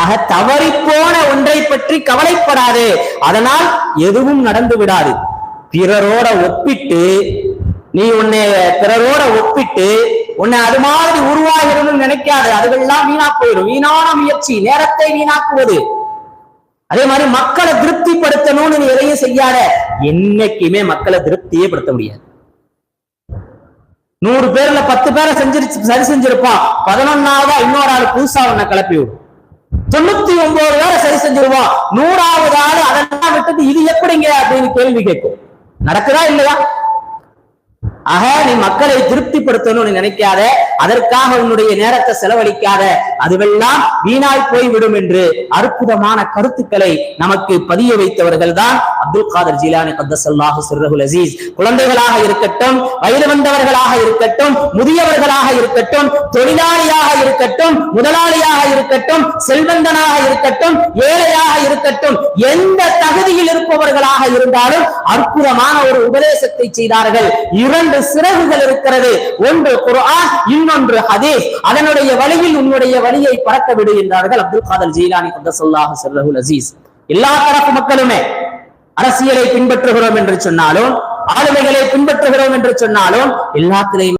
ஆக தவறி போன ஒன்றை பற்றி கவலைப்படாதே. அதனால் எதுவும் நடந்து விடாது. பிறரோட ஒப்பிட்டு நீ உன்னை பிறரோட ஒப்பிட்டு உன்னை அது மாதிரி உருவாகிறதுன்னு நினைக்காது. அதுகள்லாம் வீணா போயிடும். வீணான முயற்சி நேரத்தை வீணாக்குவது. அதே மாதிரி மக்களை திருப்திப்படுத்தணும்னு நீ எதையும் செய்யாத. என்னைக்குமே மக்களை திருப்தியே படுத்த முடியாது. நூறு பேர்ல பத்து பேரை செஞ்சிருச்சு சரி செஞ்சிருப்பான். பதினொன்னாவதா இன்னொரு ஆள் புதுசா உன்னை கிளப்பி விடும். தொண்ணூத்தி ஒன்பது பேரை சரி செஞ்சிருவோம் நூறாவது ஆள் அதெல்லாம் விட்டது இது எப்படிங்க அப்படின்னு கேள்வி கேட்கும். நடக்குதா இல்லையா? ஆக நீ மக்களை திருப்திப்படுத்தணும்னு நினைக்காத. அதற்காக உன்னுடைய நேரத்தை செலவழிக்காத அதுவெல்லாம் வீணாய் போய்விடும் என்று அற்புதமான கருத்துக்களை நமக்கு பதிய வைத்தவர்கள் தான் அப்துல் காதர் ஜிலானி கத்தசல்லாஹு சிறகுல் அசீஸ். குழந்தைகளாக இருக்கட்டும் வயது வந்தவர்களாக இருக்கட்டும் முதியவர்களாக இருக்கட்டும் தொழிலாளியாக இருக்கட்டும் முதலாளியாக இருக்கட்டும் செல்வந்தனாக இருக்கட்டும் ஏழையாக இருக்கட்டும் எந்த தகுதியில் இருப்பவர்களாக இருந்தாலும் அற்புதமான ஒரு உபதேசத்தை செய்தார்கள். இரண்டு சிறகுகள் இருக்கிறது. ஒன்று குரான் இன்னொன்று ஹதீஸ். அதனுடைய வழியில் உன்னுடைய வழியை பறக்க விடு என்றார்கள் அப்துல் காதல் ஜெயிலானி கத்தசல்லாஹு சிர்ரகுல் அசீஸ் எல்லா தரப்பு மக்களுமே அரசியலை பின்பற்றுகிறோம் என்று சொன்னாலும் ஆளுமைகளை பின்பற்றுகிறோம் என்று சொன்னாலும் எல்லாத்திலையும்